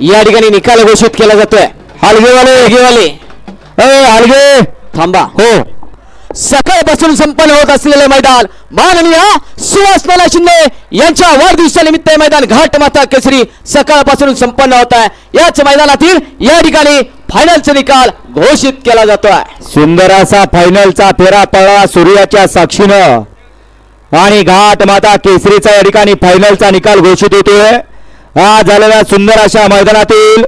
या ठिकाणी निकाल घोषित केला जातोय. हलगेवाले. हलगेवाले. हलगे. थांबा. हो. सकाळपासून संपन्न होत असलेले मैदान माननीय सुहासनाला शिंदे यांच्या वाढदिवसानिमित्त मैदान घाट माता केसरी सकाळपासून संपन्न होत आहे. याच मैदानातील या ठिकाणी फायनलचा निकाल घोषित केला जातोय. सुंदर असा फायनलचा फेरा पळला सूर्याच्या साक्षीनं. आणि घाट माता केसरीचा या ठिकाणी फायनलचा निकाल घोषित होतोय. हा झालेल्या सुंदर अशा मैदानातील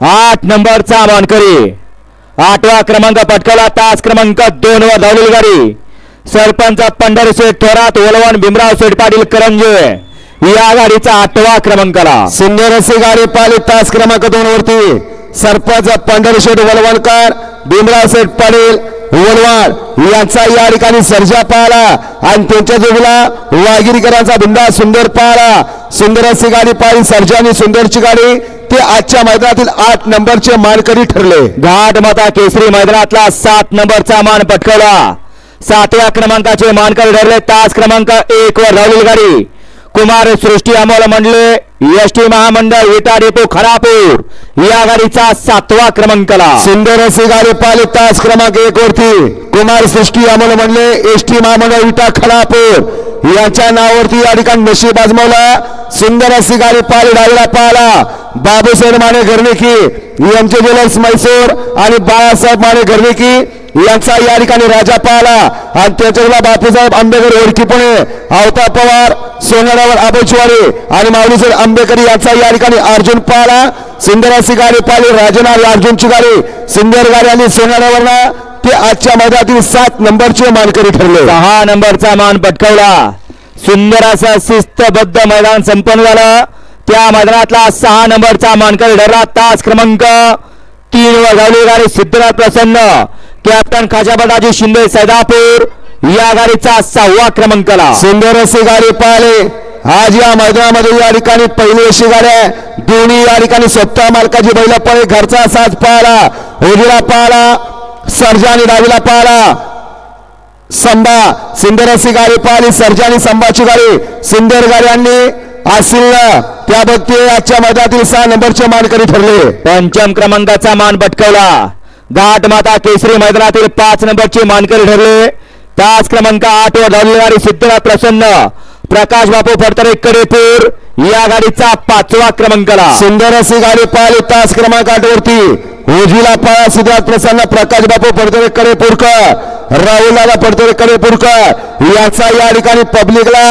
आठ नंबरचा मानकरी. आठवा क्रमांक पटकावला तास क्रमांक दोन वर धावलेली गाडी. सरपंच पंढरशेठ थोरात वलवण भीमराव शेठ पाटील करंजे. या गाडीचा आठवा क्रमांकाला. सुंदर अशी गाडी पाली तास क्रमांक दोन वरती. सरपंच पंढरशेठ वलवणकर भीमराव शेठ पाटील वलवाड यांचा या ठिकाणी सर्जा पाहला आणि त्यांच्या जोडीला वागिरीकरांचा बिंदा सुंदर पाहला सुंदर अशी गाडी पाहिली सर्जानी सुंदरची गाडी. ते आजच्या मैदानातील आठ नंबरचे मानकरी ठरले. घाट माता केसरी मैदानातला सात नंबरचा मान पटकवला. सातव्या क्रमांकाचे मानकरी ठरले. तास क्रमांक एक वर धावलेली गाडी. कुमार सृष्टी अमोल मंडले एस टी महामंडळ विटा डेपो खरापूर. या गाडीचा सातवा क्रमांकाला सुंदर अशी गाडी पाहिली तास क्रमांक एक वरती. कुमार सृष्टी अमोल म्हणले एस टी महामंडळ विटा खरापूर. यांच्या नावावरती या ठिकाणी नशीब आजमावला. सुंदर अशी गाडी पाली डावीला पाहिला. बाबूसाहेब माने घरणेकी यांचे ज्वेलर्स मैसूर आणि बाळासाहेब माने घरणेकी यांचा या ठिकाणी राजा पाहिला. आणि त्याच्या बापूसाहेब आंबेकर ओळखी पुणे आवता पवार सोनारावर आबोचवाडी आणि माऊलीसाहेब आंबेकरी याचा या ठिकाणी अर्जुन पाला सुंदर अशी गाडी पाहिली राजनारी अर्जुनची गाडी सुंदर गाडी आणि सोनारावर ते आजच्या मैदानातील सात नंबरचे मानकरी ठरले. सहा नंबरचा मान पटकवला. सुंदर असं शिस्तबद्ध मैदान संपन्न झालं. त्या मैदानातला सहा नंबरचा मानकरी ठरला. तास क्रमांक तीन वर धावली गाडी सिद्धनाथ प्रसन्न. कॅप्टन खाजाबदाजी शिंदे सैदापूर. या गाडीचा सहावा क्रमांकाला सुंदर अशी गाडी पाहिले. आज या मैदानामध्ये या ठिकाणी पहिली अशी गाडी आहे. दोन्ही या ठिकाणी स्वतः मालकाची बैल पळे घरचा साज पाहला. उजवीला पाहला. सर्जा आणि डावीला पाहला. संभा सुंदर अशी गाडी पाहिली. सर्जा आणि संभाची गाडी. सुंदर गाडी आणली. असिल त्या बघते आजच्या मैदानातील सहा नंबरचे मानकरी ठरले. पंचम क्रमांकाचा मान पटकावला घाट माता केसरी मैदानातील पाच नंबरचे मानकरी ठरले. पाच क्रमांक आठ वर धावलेली गाडी प्रसन्न. प्रकाश बापू फडतरे कडेपूर. या गाडीचा पाचवा क्रमांकाला. सुंदर अशी गाडी पाहिली तास क्रमांक आठ वरती. उजवीला पाळा सिद्धार्थ प्रसन्न प्रकाश बापू फडतरे कडेपूरकर. राहुल दादा पडतोरे याचा या ठिकाणी पब्लिकला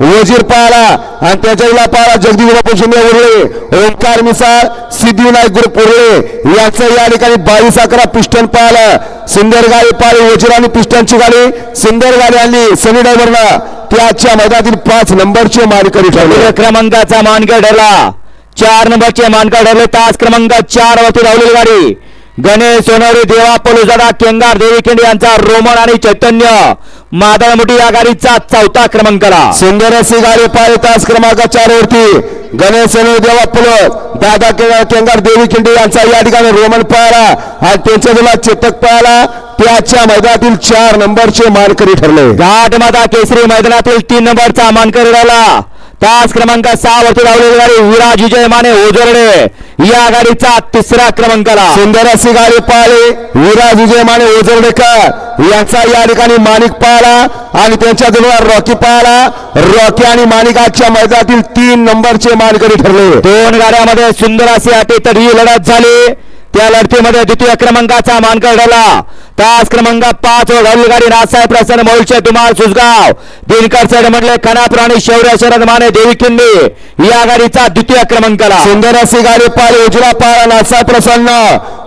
वजीर पाळाला आणि त्याच्या पाहला जगदीश बापू उरले ओंकार मिसाळ सिद्धिविनायक ग्रुप उरले याचं या ठिकाणी बावीस अकरा पिस्टन पाहिलं सुंदर गाडी पाळी वजीर आणि पिस्टनची गाडी सुंदर गाडी आणली सनी ड्रायव्हरला त्याच्या मैदानातील पाच नंबरचे मानकरी ठरले. क्रमांकाचा मानकर ठरला. चार नंबरचे मानकर ठरले. तास क्रमांक चार वरती धावलेली गाडी. गणेश सोनवरी देवा पोलुजादा केंगार देवी खिंडी यांचा रोमन आणि चैतन्य. मादळमुठी या गाडीचा चौथा क्रमांकाला सुंदर अशी गाडी पाहिली तास क्रमांक चार वरती गणेश देवा पुल दादा केंगार देवी खिंडी यांचा या ठिकाणी रोमन पळाला. आणि त्यांच्या तुला चेतक पळाला. ते आजच्या मैदानातील चार नंबरचे मानकरी ठरले. घाट माता केसरी मैदानातील तीन नंबरचा मानकर ठरला तास क्रमांक सहा वरती धावलेली गाडी विराज विजय माने ओझरडे. या गाडीचा तिसरा क्रमांकाला. सुंदर अशी गाडी पाहिली. विराज विजय माने ओझरडेकर. यांचा या ठिकाणी माणिक पाहला आणि त्यांच्या जवळ रॉकी पाहला रॉकी आणि माणिक आजच्या मैदानातील तीन नंबरचे मानकरी ठरले. दोन गाड्यामध्ये सुंदर अशी अटी ही लढत झाली. त्या लढतीमध्ये द्वितीय क्रमांकाचा मानकर ठरला तास क्रमांक पाच वर गाडी नासाहेब प्रसन्न मोलचे तुम्हाल सुसगाव दिनकर सर म्हटले खानापूर शौर्य शरद माने देवी किंडी या गाडीचा द्वितीय क्रमांकाला सुंदर अशी गाडी पार उजवा पाळा नासा प्रसन्न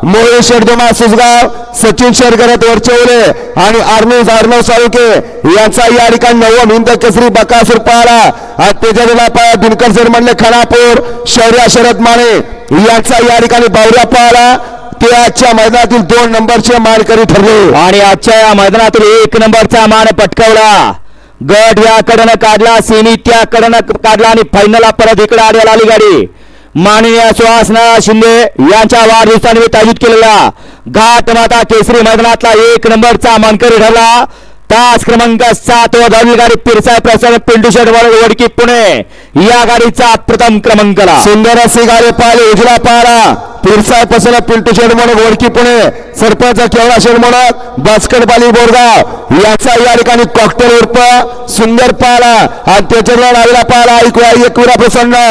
मोहे शेडदोमा सुसगाव सचिन शेरगरत वरचेवले आणि आर्मी अर्णव साळुके यांचा या ठिकाणी नवम हिंद केसरी बकासूर पाळा आणि त्याच्या पाळा दिनकर सर म्हणले खानापूर शौर्य शरद माने याचा या ठिकाणी बावऱ्या पाहिला ते आजच्या मैदानातील दोन नंबरचे मानकरी ठरले. आणि आजच्या या मैदानातील एक नंबरचा मान पटकावला. गट याकडनं काढला सेमी त्याकडनं काढला आणि फायनलला परत इकडे आढळला आली गाडी. माननीय सुहासना शिंदे यांच्या वाढदिवसानिमित्त आयोजित केलेला घाट माता केसरी मैदानातला एक नंबरचा मानकरी ठरला. तास क्रमांक सात व दहावी गाडी पिरसाय प्रसाद पिंटू शेट वडकी पुणे. या गाडीचा प्रथम क्रमांकला सुंदर अशी गाडी पाहिली उजला पारा पिरसाय पसला पिंटू शेड म्हणून ओळखी पुणे. सरपंच केवळा शेड म्हणून बास्केट बाली बोरगाव. याचा या ठिकाणी कॉकटेल उर्फ सुंदर पाला आणि त्याच्यावर लागला पाला ऐकूया एकविरा प्रसन्न.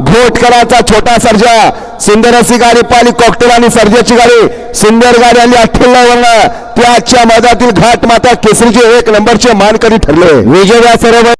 घोटकरांचा छोटा सर्जा. सुंदर अशी गाडी पाहिली कॉकटेल आणि सर्जाची गाडी. सुंदर गाडी आली अठ्ठ्याण्णव वर्ण त्या आजच्या मैदानातील घाट माता केसरीचे एक नंबरचे मानकरी ठरले. विजय सर्व